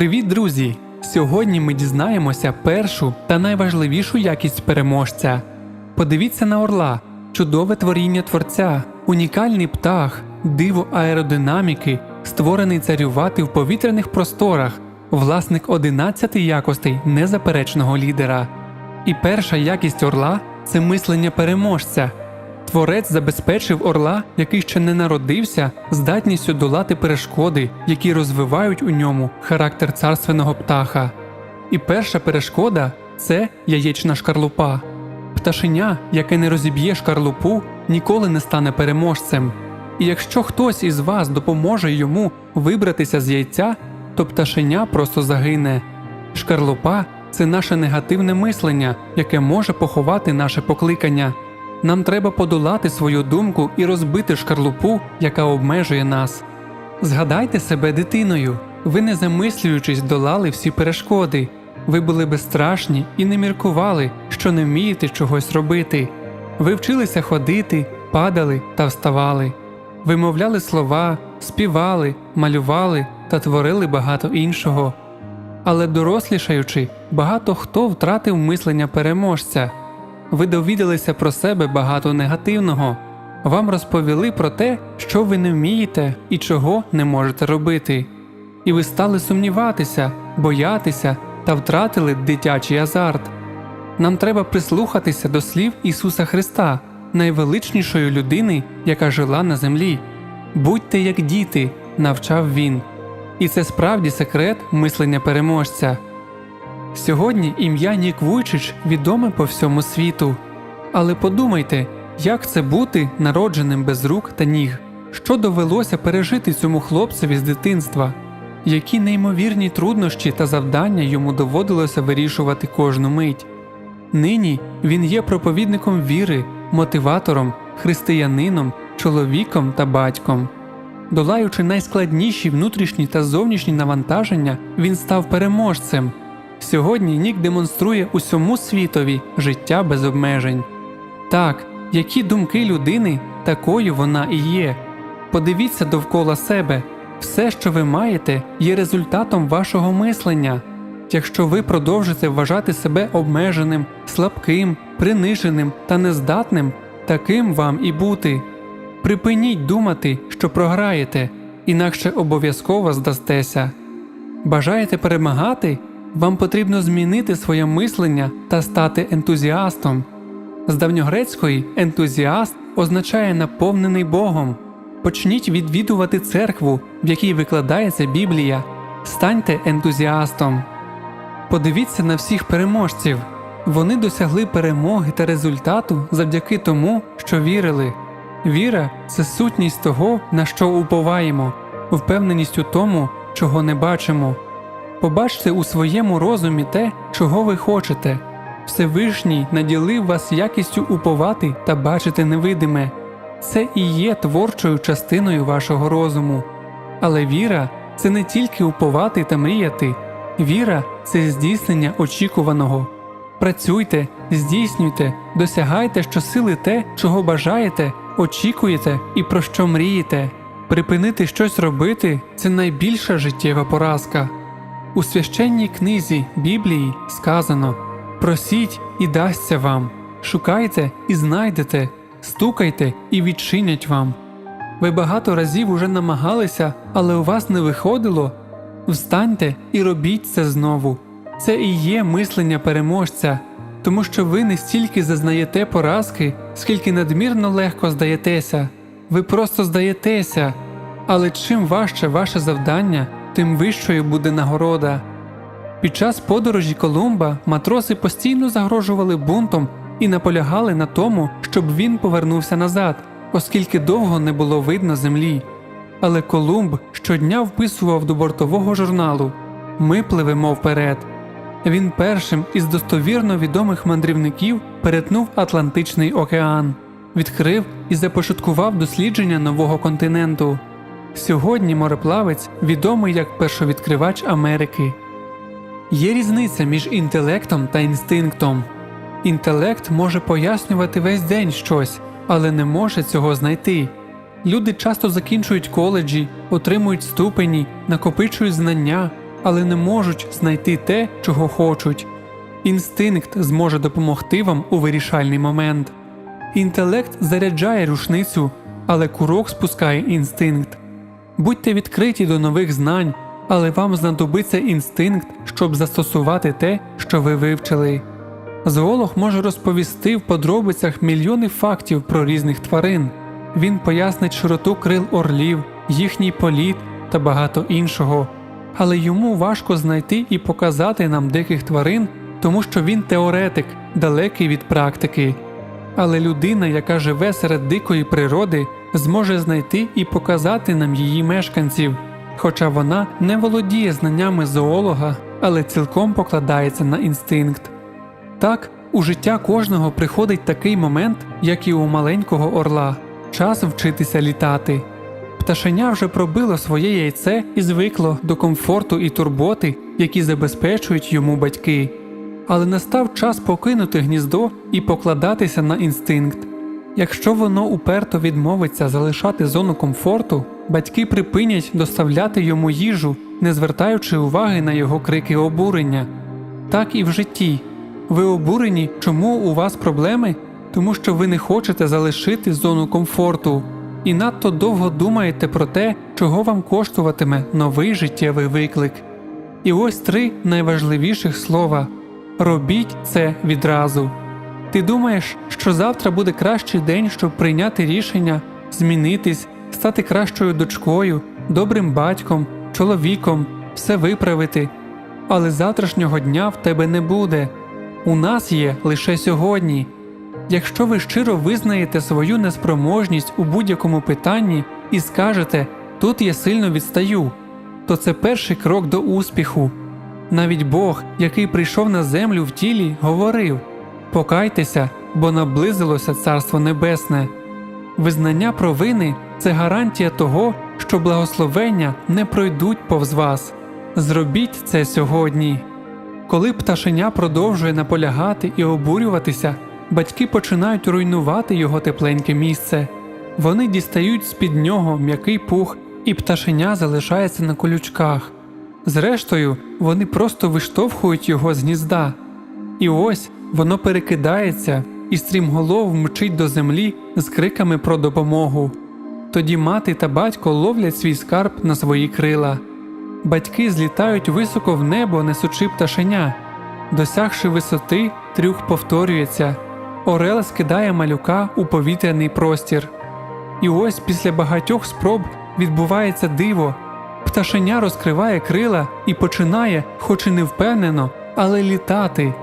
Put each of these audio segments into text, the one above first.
Привіт, друзі! Сьогодні ми дізнаємося першу та найважливішу якість переможця. Подивіться на орла, чудове творіння творця, унікальний птах, диво аеродинаміки, створений царювати в повітряних просторах, власник 11 якостей незаперечного лідера. І перша якість орла це мислення переможця. Творець забезпечив орла, який ще не народився, здатністю долати перешкоди, які розвивають у ньому характер царственного птаха. І перша перешкода це яєчна шкарлупа. Пташеня, яке не розіб'є шкарлупу, ніколи не стане переможцем. І якщо хтось із вас допоможе йому вибратися з яйця, то пташеня просто загине. Шкарлупа це наше негативне мислення, яке може поховати наше покликання. Нам треба подолати свою думку і розбити шкарлупу, яка обмежує нас. Згадайте себе дитиною. Ви не замислюючись долали всі перешкоди. Ви були безстрашні і не міркували, що не вмієте чогось робити. Ви вчилися ходити, падали та вставали. Вимовляли слова, співали, малювали та творили багато іншого. Але дорослішаючи, багато хто втратив мислення переможця. Ви довідалися про себе багато негативного. Вам розповіли про те, що ви не вмієте і чого не можете робити. І ви стали сумніватися, боятися та втратили дитячий азарт. Нам треба прислухатися до слів Ісуса Христа, найвеличнішої людини, яка жила на землі. Будьте як діти, навчав Він. І це справді секрет мислення переможця. Сьогодні ім'я Нік Вуйчич відоме по всьому світу. Але подумайте, як це бути народженим без рук та ніг, що довелося пережити цьому хлопцеві з дитинства, які неймовірні труднощі та завдання йому доводилося вирішувати кожну мить. Нині він є проповідником віри, мотиватором, християнином, чоловіком та батьком. Долаючи найскладніші внутрішні та зовнішні навантаження, він став переможцем. Сьогодні Нік демонструє усьому світові життя без обмежень. Так, які думки людини, такою вона і є. Подивіться довкола себе все, що ви маєте, є результатом вашого мислення. Якщо ви продовжите вважати себе обмеженим, слабким, приниженим та нездатним, таким вам і бути. Припиніть думати, що програєте, інакше обов'язково здастеся. Бажаєте перемагати? Вам потрібно змінити своє мислення та стати ентузіастом. З давньогрецької ентузіаст означає наповнений Богом. Почніть відвідувати церкву, в якій викладається Біблія. Станьте ентузіастом. Подивіться на всіх переможців. Вони досягли перемоги та результату завдяки тому, що вірили. Віра це сутність того, на що уповаємо, впевненість у тому, чого не бачимо. Побачте у своєму розумі те, чого ви хочете. Всевишній наділив вас якістю уповати та бачити невидиме. Це і є творчою частиною вашого розуму. Але віра це не тільки уповати та мріяти, віра це здійснення очікуваного. Працюйте, здійснюйте, досягайте щосили те, чого бажаєте, очікуєте і про що мрієте. Припинити щось робити це найбільша життєва поразка. У священній книзі Біблії сказано Просіть і дасться вам, шукайте і знайдете, стукайте і відчинять вам. Ви багато разів уже намагалися, але у вас не виходило. Встаньте і робіть це знову. Це і є мислення переможця, тому що ви не стільки зазнаєте поразки, скільки надмірно легко здаєтеся. Ви просто здаєтеся. Але чим важче ваше завдання, тим вищою буде нагорода. Під час подорожі Колумба матроси постійно загрожували бунтом і наполягали на тому, щоб він повернувся назад, оскільки довго не було видно землі. Але Колумб щодня вписував до бортового журналу Ми пливемо вперед. Він першим із достовірно відомих мандрівників перетнув Атлантичний океан, відкрив і започаткував дослідження нового континенту. Сьогодні мореплавець відомий як першовідкривач Америки. Є різниця між інтелектом та інстинктом. Інтелект може пояснювати весь день щось, але не може цього знайти. Люди часто закінчують коледжі, отримують ступені, накопичують знання, але не можуть знайти те, чого хочуть. Інстинкт зможе допомогти вам у вирішальний момент. Інтелект заряджає рушницю, але курок спускає інстинкт. Будьте відкриті до нових знань, але вам знадобиться інстинкт, щоб застосувати те, що ви вивчили. Зоолог може розповісти в подробицях мільйони фактів про різних тварин. Він пояснить широту крил орлів, їхній політ та багато іншого. Але йому важко знайти і показати нам диких тварин, тому що він теоретик, далекий від практики. Але людина, яка живе серед дикої природи, зможе знайти і показати нам її мешканців, хоча вона не володіє знаннями зоолога, але цілком покладається на інстинкт. Так, у життя кожного приходить такий момент, як і у маленького орла час вчитися літати. Пташеня вже пробило своє яйце і звикло до комфорту і турботи, які забезпечують йому батьки. Але настав час покинути гніздо і покладатися на інстинкт. Якщо воно уперто відмовиться залишати зону комфорту, батьки припинять доставляти йому їжу, не звертаючи уваги на його крики обурення. Так і в житті. Ви обурені, чому у вас проблеми? Тому що ви не хочете залишити зону комфорту і надто довго думаєте про те, чого вам коштуватиме новий життєвий виклик. І ось три найважливіших слова робіть це відразу. Ти думаєш, що завтра буде кращий день, щоб прийняти рішення, змінитись, стати кращою дочкою, добрим батьком, чоловіком, все виправити. Але завтрашнього дня в тебе не буде. У нас є лише сьогодні. Якщо ви щиро визнаєте свою неспроможність у будь-якому питанні і скажете тут я сильно відстаю, то це перший крок до успіху. Навіть Бог, який прийшов на землю в тілі, говорив Покайтеся, бо наблизилося Царство Небесне. Визнання провини це гарантія того, що благословення не пройдуть повз вас. Зробіть це сьогодні. Коли пташеня продовжує наполягати і обурюватися, батьки починають руйнувати його тепленьке місце. Вони дістають з під нього м'який пух, і пташеня залишається на колючках. Зрештою, вони просто виштовхують його з гнізда. І ось воно перекидається і стрімголов мчить до землі з криками про допомогу. Тоді мати та батько ловлять свій скарб на свої крила. Батьки злітають високо в небо, несучи пташеня. Досягши висоти, трюк повторюється. Орел скидає малюка у повітряний простір. І ось після багатьох спроб відбувається диво. Пташеня розкриває крила і починає, хоч і не впевнено, але літати.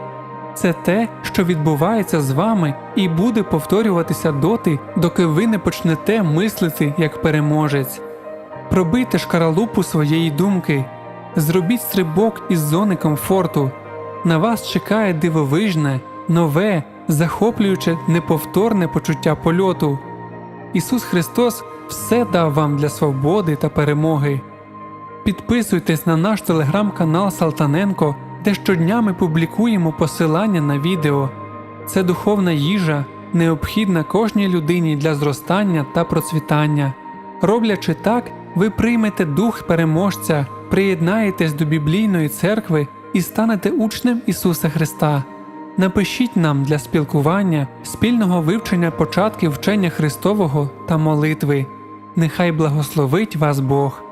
Це те, що відбувається з вами і буде повторюватися доти, доки ви не почнете мислити як переможець. Пробийте шкаралупу своєї думки, зробіть стрибок із зони комфорту. На вас чекає дивовижне, нове, захоплююче, неповторне почуття польоту. Ісус Христос все дав вам для свободи та перемоги. Підписуйтесь на наш телеграм-канал Салтаненко, де щодня ми публікуємо посилання на відео. Це духовна їжа, необхідна кожній людині для зростання та процвітання. Роблячи так, ви приймете дух переможця, приєднаєтесь до біблійної церкви і станете учнем Ісуса Христа. Напишіть нам для спілкування, спільного вивчення початків вчення Христового та молитви. Нехай благословить вас Бог.